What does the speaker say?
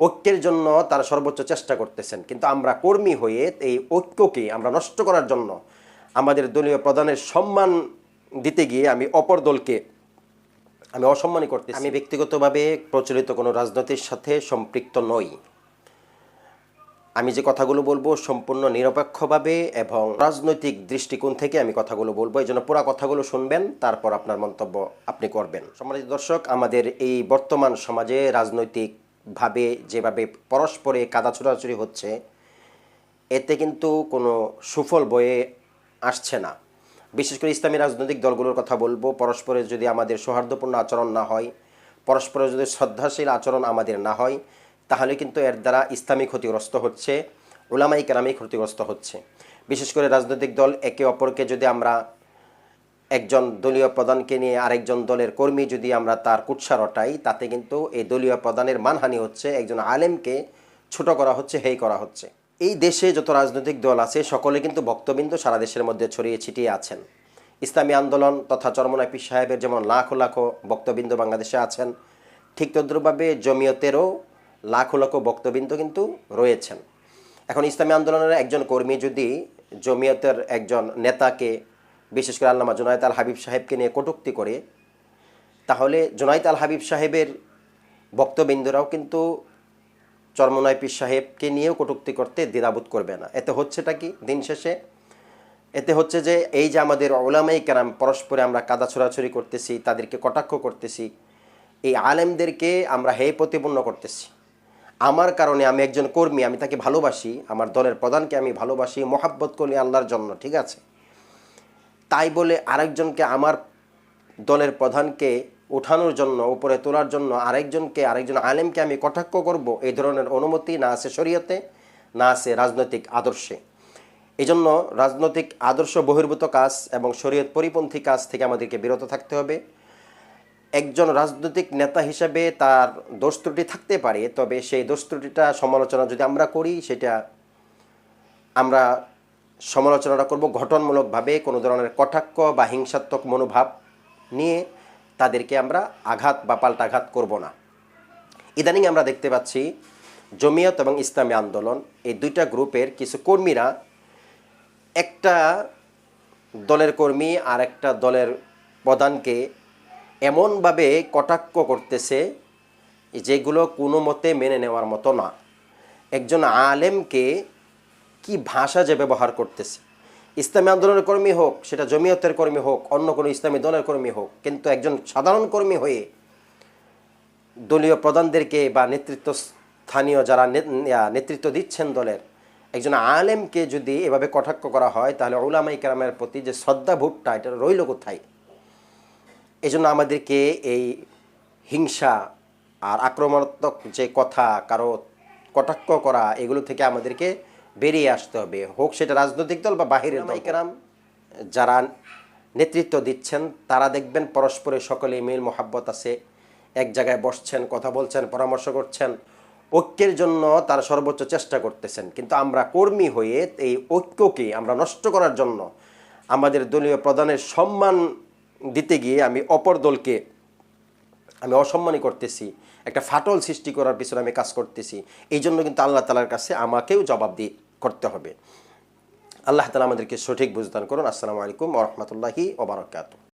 ঐক্যের জন্য তারা সর্বোচ্চ চেষ্টা করতেছেন। কিন্তু আমরা কর্মী হয়ে এই ঐক্যকে আমরা নষ্ট করার জন্য আমাদের দলীয় প্রধানের সম্মান দিতে গিয়ে আমি অপর দলকে আমি অসম্মানই করতে আমি ব্যক্তিগতভাবে প্রচলিত কোনো রাজনীতির সাথে সম্পৃক্ত নই। আমি যে কথাগুলো বলব সম্পূর্ণ নিরপেক্ষভাবে এবং রাজনৈতিক দৃষ্টিকোণ থেকে আমি কথাগুলো বলব, এই জন্য পুরো কথাগুলো শুনবেন, তারপর আপনার মন্তব্য আপনি করবেন। সম্মানিত দর্শক, আমাদের এই বর্তমান সমাজে রাজনৈতিকভাবে যেভাবে পরস্পরে কাদা ছোড়াছুড়ি হচ্ছে, এতে কিন্তু কোনো সুফল বয়ে আসছে না। বিশেষ করে ইসলামী রাজনৈতিক দলগুলোর কথা বলব, পরস্পরে যদি আমাদের সৌহার্দ্যপূর্ণ আচরণ না হয় পরস্পরের যদি শ্রদ্ধাশীল আচরণ আমাদের না হয়, তাহলে কিন্তু এর দ্বারা ইসলামী ক্ষতিগ্রস্ত হচ্ছে ওলামাই কেরামি ক্ষতিগ্রস্ত হচ্ছে। বিশেষ করে রাজনৈতিক দল একে অপরকে যদি আমরা একজন দলীয় প্রধানকে নিয়ে আরেকজন দলের কর্মী যদি আমরা তার কুৎসা রটাই, তাতে কিন্তু এই দলীয় প্রধানের মানহানি হচ্ছে, একজন আলেমকে ছোট করা হচ্ছে, হেই করা হচ্ছে। এই দেশে যত রাজনৈতিক দল আছে, সকলে কিন্তু ভক্তবিন্দু সারা দেশের মধ্যে ছড়িয়ে ছিটিয়ে আছেন। ইসলামী আন্দোলন তথা চরমনায় পীর সাহেবের যেমন লাখো লাখো ভক্তবৃন্দ বাংলাদেশে আছেন, ঠিক তদ্রুপভাবে জমিয়তেরও লাখো লাখো ভক্তবৃন্দ কিন্তু রয়েছেন। এখন ইসলামী আন্দোলনের একজন কর্মী যদি জমিয়তের একজন নেতাকে বিশেষ করে আল্লামা জুনায়দ আল হাবিব সাহেবকে নিয়ে কটূক্তি করে, তাহলে জুনায়দ আল হাবিব সাহেবের ভক্তবৃন্দরাও কিন্তু চরমনায় পীর সাহেবকে নিয়েও কটূক্তি করতে দ্বিধাবোধ করবে না। এতে হচ্ছেটা কি দিন শেষে? এতে হচ্ছে যে এই যে আমাদের ওলামাই কেরাম পরস্পরে আমরা কাদা ছোড়াছড়ি করতেছি, তাদেরকে কটাক্ষ করতেছি, এই আলেমদেরকে আমরা হে প্রতিপন্ন করতেছি। আমার কারণে আমি একজন কর্মী, আমি তাকে ভালোবাসি, আমার দলের প্রধানকে আমি ভালোবাসি, মোহাব্বত করি আল্লাহর জন্য, ঠিক আছে? তাই বলে আরেকজনকে আমার দলের প্রধানকে ওঠানোর জন্য, উপরে তোলার জন্য আরেকজনকে, আরেকজন আলেমকে আমি কটাক্ষ করব, এই ধরনের অনুমতি না আছে শরীয়তে, না আছে রাজনৈতিক আদর্শে। এই জন্য রাজনৈতিক আদর্শ বহির্ভূত কাজ এবং শরীয়ত পরিপন্থী কাজ থেকে আমাদেরকে বিরত থাকতে হবে। একজন রাজনৈতিক নেতা হিসেবে তার দোষ ত্রুটি থাকতে পারে, তবে সেই দোষ ত্রুটিটা সমালোচনা যদি আমরা করি, সেটা আমরা সমালোচনাটা করব ঘটনমূলকভাবে কোনো ধরনের কটাক্ষ বা হিংসাত্মক মনোভাব নিয়ে তাদেরকে আমরা আঘাত বা পাল্টাঘাত করব না। ইদানিং আমরা দেখতে পাচ্ছি জমিয়ত এবং ইসলামী আন্দোলন, এই দুইটা গ্রুপের কিছু কর্মীরা একটা দলের কর্মী আর একটা দলের প্রধানকে এমনভাবে কটাক্ষ করতেছে যেগুলো কোনো মতে মেনে নেওয়ার মতো না। একজন আলেমকে কি ভাষা যে ব্যবহার করতেছে। ইসলামী আন্দোলনের কর্মী হোক, সেটা জমিয়তের কর্মী হোক, অন্য কোনো ইসলামী দলের কর্মী হোক, কিন্তু একজন সাধারণ কর্মী হয়ে দলীয় প্রধানদেরকে বা নেতৃত্ব স্থানীয় যারা নেতৃত্ব দিচ্ছেন দলের, একজন আলেমকে যদি এভাবে কটাক্ষ করা হয়, তাহলে ওলামাই কেরামের প্রতি যে শ্রদ্ধা ভোটটা এটা রইল কোথায়? এই জন্য আমাদেরকে এই হিংসা আর আক্রমণাত্মক যে কথা, কারও কটাক্ষ করা, এগুলো থেকে আমাদেরকে বেরিয়ে আসতে হবে। হোক সেটা রাজনৈতিক দল বা বাহিরের দলকেরাম যারা নেতৃত্ব দিচ্ছেন তারা দেখবেন পরস্পরের সকলে মিল মোহাব্বত আছে। এক জায়গায় বসছেন কথা বলছেন পরামর্শ করছেন। ঐক্যের জন্য তারা সর্বোচ্চ চেষ্টা করতেছেন। কিন্তু আমরা কর্মী হয়ে এই ঐক্যকে আমরা নষ্ট করার জন্য আমাদের দলীয় প্রধানের সম্মান দিতে গিয়ে আমি অপর দলকে আমি অসম্মানই করতেছি। একটা ফাটল সৃষ্টি করার পিছনে আমি কাজ করতেছি। এই জন্য কিন্তু আল্লাহ তালার কাছে আমাকেও জবাব দিয়ে করতে হবে। আল্লাহ তালা আমাদেরকে সঠিক বুঝদান করুন। আসসালামু আলাইকুম ওরহমতুল্লাহি ওবরাকাতু